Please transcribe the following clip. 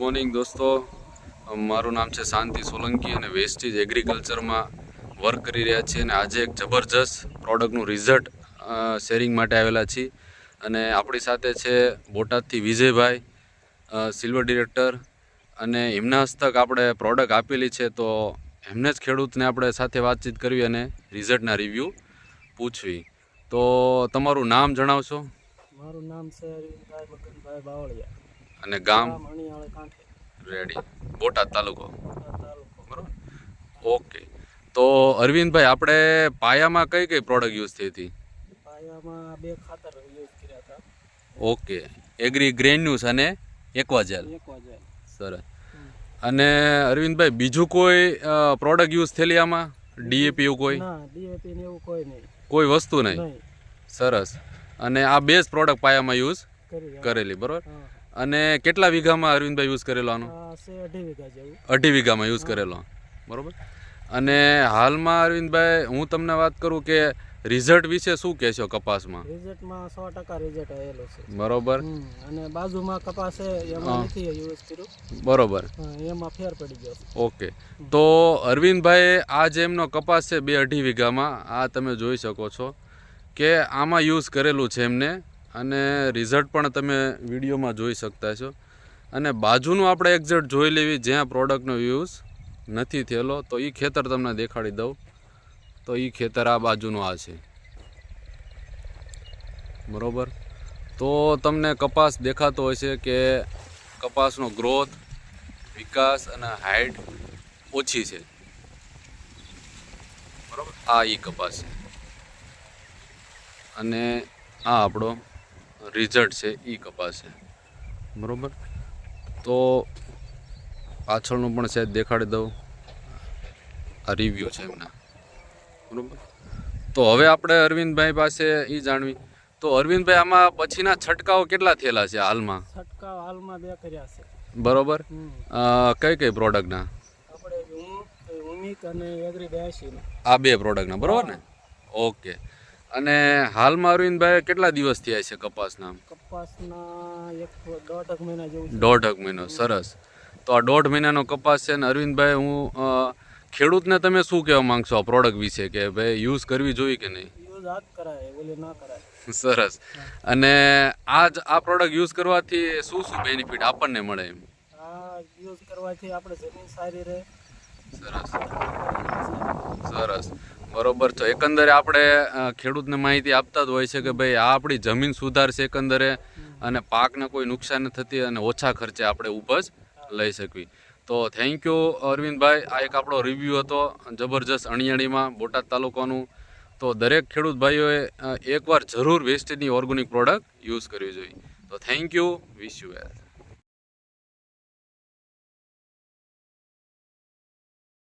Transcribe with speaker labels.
Speaker 1: Morning દોસ્તો. મારું નામ છે શાંતિ સોલંકી અને વેસ્ટેજ એગ્રીકલ્ચરમાં વર્ક કરી રહ્યા છીએ અને આજે એક જબરજસ્ત પ્રોડક્ટનું રિઝલ્ટ શેરિંગ માટે આવેલા છીએ. અને આપણી સાથે છે બોટાદથી વિજયભાઈ સિલ્વર ડિરેક્ટર અને એમના હસ્તક આપણે પ્રોડક્ટ આપેલી છે તો એમને જ ખેડૂતને આપણે સાથે વાતચીત કરવી અને રિઝલ્ટના રિવ્યૂ પૂછવી. તો તમારું નામ જણાવશો?
Speaker 2: મારું નામ છે અરવિંદભાઈ મગનભાઈ બાવળિયા.
Speaker 1: અને ગામ રેડી. બોટાદ તાલુકો. બરાબર? ઓકે. તો અરવિંદભાઈ આપણે પાયામાં કઈ કઈ પ્રોડક્ટ યુઝ થઈ હતી?
Speaker 2: પાયામાં બે ખાતર યુઝ કર્યા હતા.
Speaker 1: ઓકે. એગ્રી ગ્રેન્યુસ અને એક્વાજેલ.
Speaker 2: એક
Speaker 1: સરસ. અને અરવિંદભાઈ બીજું કોઈ પ્રોડક્ટ યુઝ થયેલી આમાં? ડીએપી એવું કોઈ?
Speaker 2: ડીએપી ને એવું કોઈ નહીં.
Speaker 1: કોઈ વસ્તુ નહીં? સરસ. અને આ બેસ્ટ પ્રોડક્ટ પાયામાં યુઝ કરેલી બરોબર? અને કેટલા વીઘામાં અરવિંદભાઈ યુઝ કરેલો આનો?
Speaker 2: અઢી વીઘા જેવું.
Speaker 1: અઢી વીઘામાં યુઝ કરેલો બરોબર? અને હાલમાં અરવિંદભાઈ હું તમને વાત કરું કે રિઝલ્ટ વિશે શું કહેશો કપાસમાં?
Speaker 2: રિઝલ્ટમાં સો ટકા રિઝલ્ટ આવેલો છે.
Speaker 1: બરોબર?
Speaker 2: અને બાજુમાં કપાસ છે એમાં નથી યુઝ કર્યું.
Speaker 1: બરોબર.
Speaker 2: એમાં ફેર પડી ગયો.
Speaker 1: ઓકે. તો અરવિંદભાઈ આ જે એમનો કપાસ છે બે અઢી વીઘામાં આ તમે જોઈ શકો છો કે આમાં યુઝ કરેલું છે એમને અને રિઝલ્ટ પણ તમે વિડીયોમાં જોઈ શકતા છો અને બાજુનું આપણે એક્ઝેક્ટ જોઈ લેવી, જ્યાં પ્રોડક્ટનો યુઝ નથી થયેલો, તો એ ખેતર તમને દેખાડી દઉં. તો એ ખેતર આ બાજુનું આ છે. બરાબર? તો તમને કપાસ દેખાતો હોય છે કે કપાસનો ગ્રોથ વિકાસ અને હાઇટ ઓછી છે. બરાબર? આ એ કપાસ છે. અને આ આપણો રિઝલ્ટ છે એ કપાસ છે બરોબર. તો પાછળનું પણ સાહેબ દેખાડી દઉં. આ રિવ્યૂ છે એમના. બરોબર. તો હવે આપણે અરવિંદભાઈ પાસે એ જાણવી. તો અરવિંદભાઈ આમાં પછીના છંટકાવ કેટલા થયેલા છે હાલમાં?
Speaker 2: છંટકાવ હાલમાં બે કર્યા છે.
Speaker 1: બરોબર. કઈ કઈ પ્રોડક્ટના
Speaker 2: આપણે ઉમિક અને એગ્રી
Speaker 1: આ બે પ્રોડક્ટના બરોબર ને? ઓકે. અને હાલમાં અરવિંદભાઈ કેટલા દિવસ થયા છે કપાસના?
Speaker 2: કપાસના એક દોઢ મહિના જેવું છે.
Speaker 1: મહિનો સરસ. તો આ દોઢ મહિનાનો કપાસ છે ને અરવિંદભાઈ હું ખેડૂતને તમે શું કહેવા માંગશો આ પ્રોડક્ટ વિશે કે ભાઈ યુઝ કરવી જોઈએ કે નહીં?
Speaker 2: યુઝ કરાય ઓલી ના કરાય.
Speaker 1: સરસ. અને આ આ પ્રોડક્ટ યુઝ કરવાથી શું શું બેનિફિટ આપણને મળે એમ?
Speaker 2: આ યુઝ કરવાથી આપણે જમીન સારી રહે
Speaker 1: સરસ. સરસ. બરોબર તો એકંદરે આપણે ખેડૂતને માહિતી આપતા જ હોય છે કે ભાઈ, આ આપણી જમીન સુધારશે એકંદરે અને પાકને કોઈ નુકસાન થતી અને ઓછા ખર્ચે આપણે ઉપજ લઈ શકવી. તો થેન્ક યુ અરવિંદભાઈ. આ એક આપણો રિવ્યૂ હતો, જબરજસ્ત અણિયાળીમાં, બોટાદ તાલુકાનું. તો દરેક ખેડૂત ભાઈઓએ એકવાર જરૂર વેસ્ટેજની ઓર્ગોનિક પ્રોડક્ટ યુઝ કરવી જોઈએ. તો thank you wish you well